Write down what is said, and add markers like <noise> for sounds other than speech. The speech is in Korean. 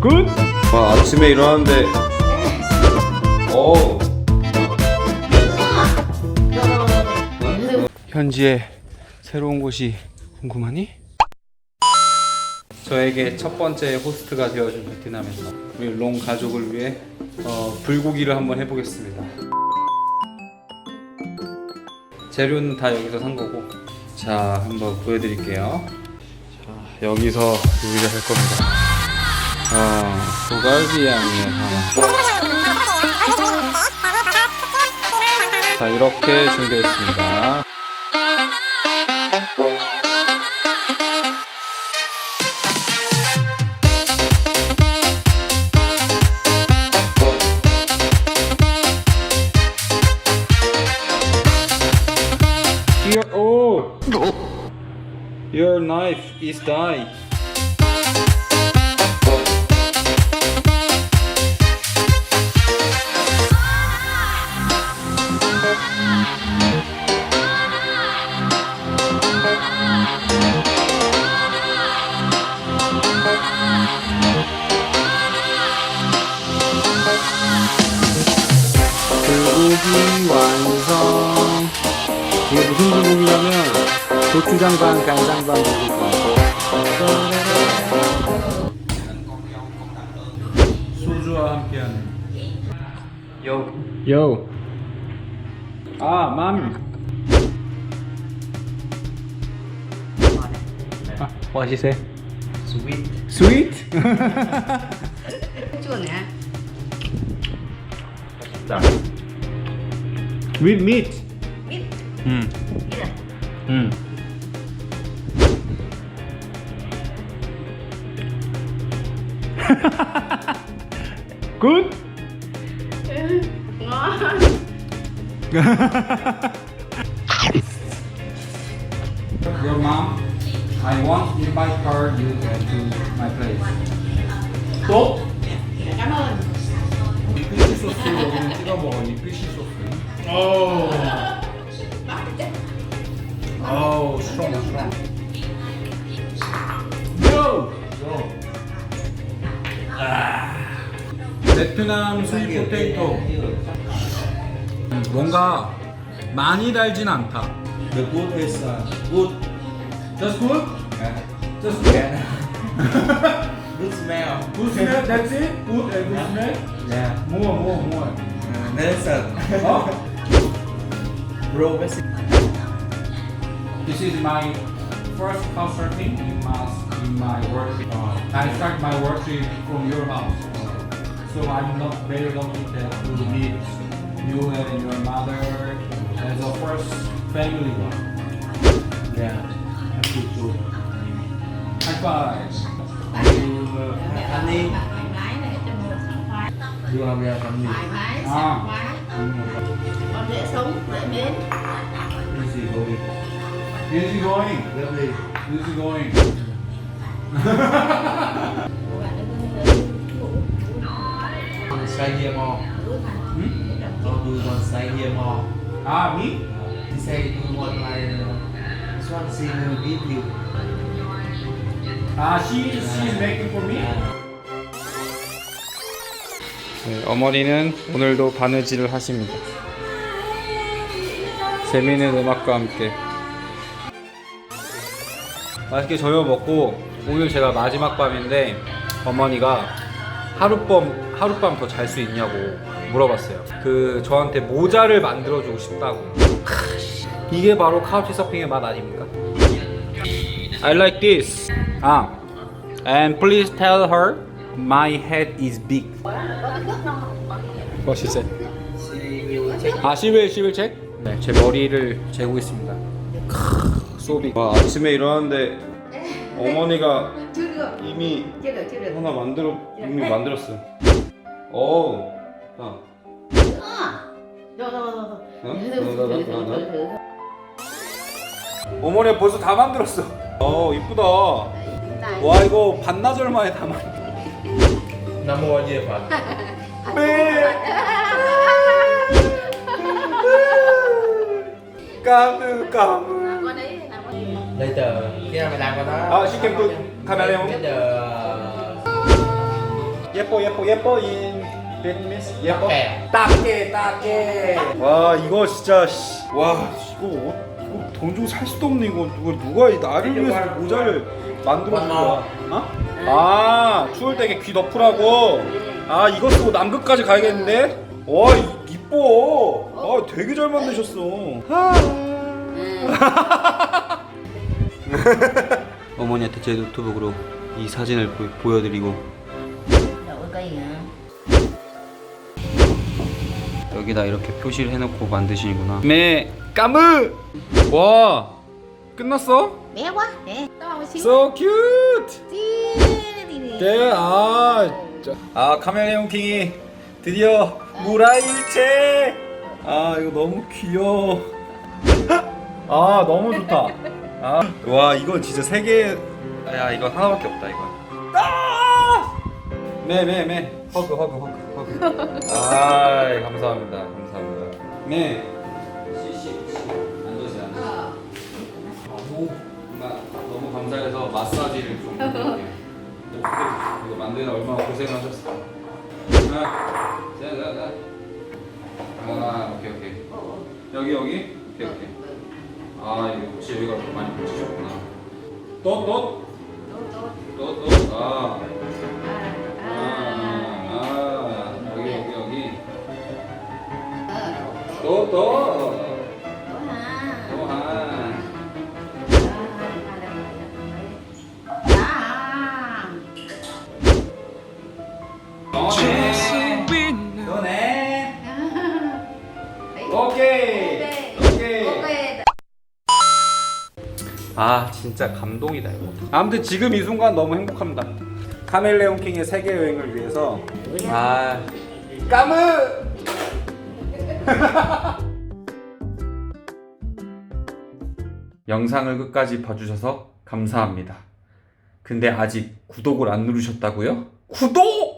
굿? 와 아침에 일어났는데 오 현지의 새로운 곳이 궁금하니? 저에게 첫 번째 호스트가 되어준 베트남에서 우리 롱 가족을 위해 어, 불고기를 한번 해보겠습니다. 재료는 다 여기서 산 거고 자 한번 보여드릴게요. 자 여기서 요리를 할 겁니다. 아 소갈비 양이에요 하나. 자 이렇게 준비했습니다. Your oh, your knife is die. 완성. 이게 무슨 불고기냐면 고추장 반, 간장 반 불고기. 소주와 함께하는. 요. 요. 아, 맘. 아, what she say? Sweet. Sweet? <laughs> <laughs> chua nè With meat. biết 음. biết rồi 음. 굿? ngon Your mom, I want to invite her you to my place. 또? cảm ơn 이 피쉬 소스 여기는 찍어 먹어. 이 피쉬 소스. 오. 오, strong, strong. Yo. 아. 베트남 스윗 포테이토. 음, 뭔가 많이 달진 않다. The food is uh, good. Just good? Uh, Just good? yeah. good smell. Good smell, that's it? Good and good smell? Yeah. More, more, more. Nelson. 어? Bro. This is my first house surfing in my, in my work. I start my work trip from your house. So I'm not very lucky that to meet you and your mother as a first family one. Yeah. Happy to. High five. You uh, You have your family. thoải mái À. khoái con dễ sống dễ mến Easy going. Easy going. Lovely. Easy going. Stay here more. Hmm? Or do you want to stay here more? Ah, me? He say you want like uh, will give you. Ah, she she's making for me. 네, 어머니는 오늘도 바느질을 하십니다. 재미있는 음악과 함께 맛있게 저녁 먹고 오늘 제가 마지막 밤인데 어머니가 하룻밤 하룻밤 더 잘 수 있냐고 물어봤어요. 그 저한테 모자를 만들어주고 싶다고. 크, 이게 바로 카우치 서핑의 맛 아닙니까? I like this. 아, and please tell her my head is big. What she said? She will check. 아, she will, she will check? 네, 제 머리를 재고 있습니다. 소비. 와, 아침에 일어났는데 어머니가 이미 하나 만들어 이미 만들었어. 오, 아, 어? 어머니가 벌써 다 만들었어. 어, 이쁘다. 와, 이거 반나절 만에 다 만. Nam mô A Di Đà Phật. 까르 까르. con đấy là con Đây tờ, cái mày làm con đó. 아, on. Cái tờ 예뻐 예뻐 예뻐 인 베트남ese 예뻐 딱게 딱게 와 이거 진짜 씨. 와 이거 어- 이거 돈 주고 살 수도 없는 이거 누가 누가 이 나를 위해서 모자를 만들어 준 거야 어? 아 추울 때귀 덮으라고? 아 이거 쓰고 남극까지 가야겠는데? 와 이- 이뻐. 아 되게 잘 만드셨어. <laughs> 어머니한테 제 노트북으로 이 사진을 보, 여드리고. Đậu cây hả? 여기다 이렇게 표시를 해놓고 만드시는구나. 네 까무! 와 끝났어? To xíu. So cute. 네, 아, 자, 아 카멜레온 킹이 드디어 무라일체! 아 이거 너무 귀여워. 아 너무 좋다. 아, 와 이건 진짜 세 개 야 이거 하나밖에 없다 이거. 아! 네네네 허그 허그 허그 허그. 아 감사합니다 감사합니다. 네. 앉으세요 너무 나 너무 감사해서 마사지를 이거 만드는 얼마나 고생하셨어. 하나 자 자 자. 아 오케이 오케이. 여기 여기? 오케이 오케이. 아 이거 혹시 여기가 많이 붙이셨구나. 또 또 또 또 아. 아, 아, 여기 여기 여기. 또 또 아 진짜 감동이다 이거. 아무튼 지금 이 순간 너무 행복합니다. 카멜레온 킹의 세계 여행을 위해서. 아. 까무! <laughs> 영상을 끝까지 봐주셔서 감사합니다. 근데 아직 구독을 안 누르셨다고요? 구독!